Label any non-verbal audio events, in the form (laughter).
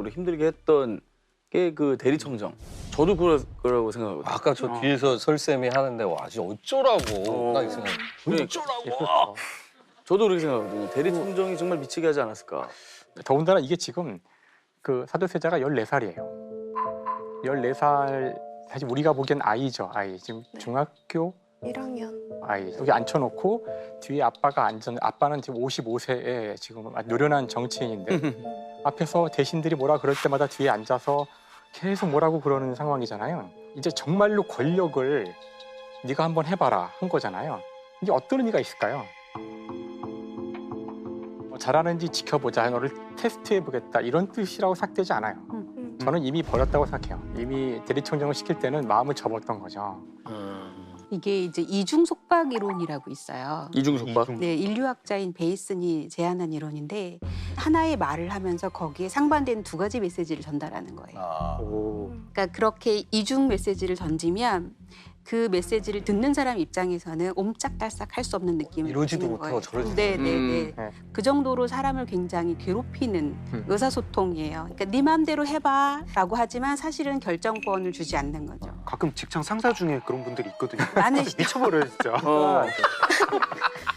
경제적으로 힘들게 했던 게 그 대리청정. 저도 그럴 거라고 생각하거든요. 아까 저 뒤에서 설쌤이 하는데 와 진짜 어쩌라고 어. 딱이 생각. 그러니까 어쩌라고. (laughs) 저도 그렇게 생각하거든요. 대리청정이 정말 미치게 하지 않았을까. 더군다나 이게 지금 그 사도세자가 14살이에요. 14살 사실 우리가 보기엔 아이죠, 아이. 지금 네. 중학교 1학년. 아이 여기 앉혀놓고 뒤에 아빠가 앉은 아빠는 지금 55세에 지금 노련한 정치인인데 앞에서 대신들이 뭐라 그럴 때마다 뒤에 앉아서 계속 뭐라고 그러는 상황이잖아요. 이제 정말로 권력을 네가 한번 해봐라 한 거잖아요. 이게 어떤 의미가 있을까요? 뭐 잘하는지 지켜보자, 너를 테스트해보겠다 이런 뜻이라고 생각되지 않아요. 음. 저는 이미 버렸다고 생각해요. 이미 대리청정을 시킬 때는 마음을 접었던 거죠. 이게 이제 이중 속박 이론이라고 있어요. 이중 속박. 네, 인류학자인 베이슨이 제안한 이론인데 하나의 말을 하면서 거기에 상반되는 두 가지 메시지를 전달하는 거예요. 아. 오. 그러니까 그렇게 이중 메시지를 던지면 그 메시지를 듣는 사람 입장에서는 옴짝달싹 할 수 없는 느낌을 이러지도 못하고 거예요. 저러지도 네, 네, 음. 네. 네. 그 정도로 사람을 굉장히 괴롭히는 음. 의사소통이에요. 그러니까 네 마음대로 해봐라고 하지만 사실은 결정권을 주지 않는 거죠. 가끔 직장 상사 중에 그런 분들이 있거든요. 많으시죠. (laughs) 미쳐버려요 진짜. 어. (laughs)